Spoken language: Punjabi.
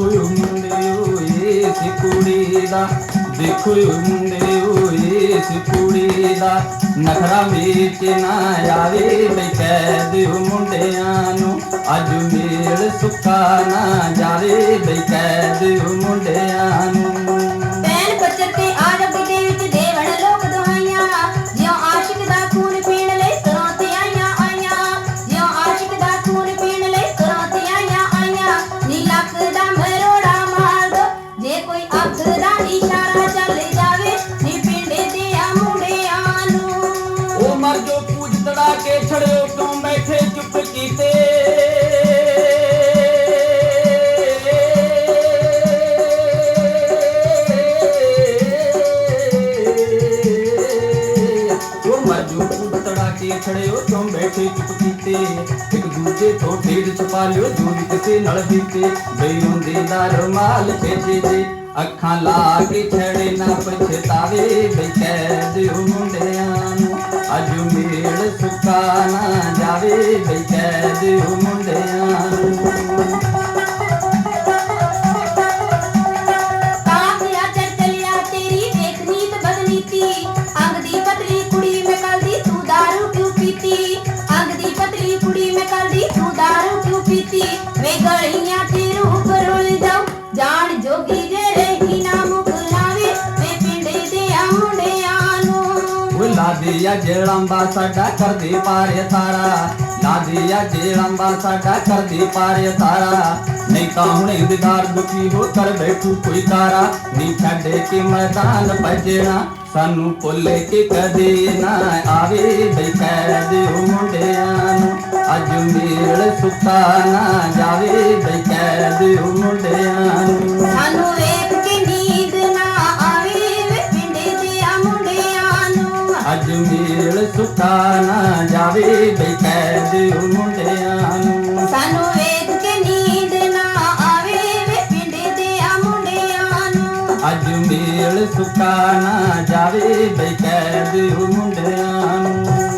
ਦੇਖੋ ਮੁੰਡਿਓ ਇਸ ਕੁੜੀ ਦਾ। ਦੇਖੋ ਮੁੰਡਿਓ ਇਸ ਕੁੜੀ ਦਾ। ਨਖਰਾ ਵਿੱਚ ਨਾ ਆਵੇ ਮੈਂ ਕਹਿ ਦਿਓ ਮੁੰਡਿਆਂ ਨੂੰ, ਅੱਜ ਮੇਲ ਸੁੱਕਾ ਨਾ ਜਾਵੇ ਮੈਂ ਕਹਿ ਦਿਓ ਮੁੰਡਿਆਂ ਨੂੰ ਛੜਿਓ ਕਿਉਂ ਬੈਠੇ ਚੁੱਪ ਕੀਤੇ। ਉਹ ਕਿਉਂ ਬੈਠੇ ਚੁੱਪ ਕੀਤੇ? ਇੱਕ ਦੂਜੇ ਤੋਂ ਢੇਰ ਛਪਾ ਲਿਓ, ਦੂਰ ਕਿਸੇ ਨਾਲ ਬੀਤੇ। ਬੇਰੁੰਦੇ ਦਾ ਰੁਮਾਲ ਭੇਜੇ ਜੇ ਅੱਖਾਂ ਲਾ ਕੇ ਛੜੇ ਨਾ ਪਛਤਾਵੇ। ਬਈ ਕਹਿ ਦਿਓ ਮੁੰਡਿਆਂ ਨੂੰ, ਅੱਜ ਮੇਲ ਸੁੱਕਾ ਨਾ ਜਾਵੇ ਬਈ ਕਹਿ ਉਹ ਲਾਦੀਆ ਜੇੜੰਬਾ ਸਾਡਾ ਕਰਦੇ ਪਾਰੇ ਤਾਰਾ ਲਾਦੀਆ ਜੇੜੰਬਾ ਸਾਡਾ ਕਰਦੇ ਪਾਰੇ ਤਾਰਾ ਨਹੀਂ ਤਾਂ ਹੁਣੇ ਦਿਦਾਰ ਦੁਖੀ ਹੋ ਕਰ ਬੈਠੂ ਕੋਈ ਕਾਰਾ ਨਹੀਂ ਛੱਡੇ ਕਿ ਮੈਦਾਨ ਭਜਣਾ ਸਾਨੂੰ ਭੁੱਲ ਕੇ ਕਦੇ ਨਾ ਆਵੇ ਬਈ ਕਹਿ ਦਿਓ ਮੁੰਡਿਆਂ ਨੂੰ ਅੱਜ ਮੇਲ ਸੁੱਤਾ ਨਾ ਜਾਵੇ ਬਈ ਕਹਿ ਮੇਲ ਸੁੱਤਾ ਨਾ ਜਾਵੇ ਬਈ ਕਹਿ ਦਿਓ ਮੁੰਡਿਆਂ ਨੂੰ। ਸਾਨੂੰ ਵੇਖ ਕੇ ਨੀਂਦ ਨਾ ਆਵੇ ਵੇ ਪਿੰਡੇ ਦੇ ਆ ਮੁੰਡਿਆਂ ਨੂੰ। ਅੱਜ ਮੇਲ ਸੁੱਕਾ ਨਾ ਜਾਵੇ ਬਈ ਕਹਿ ਦਿਓ ਮੁੰਡਿਆਂ ਨੂੰ।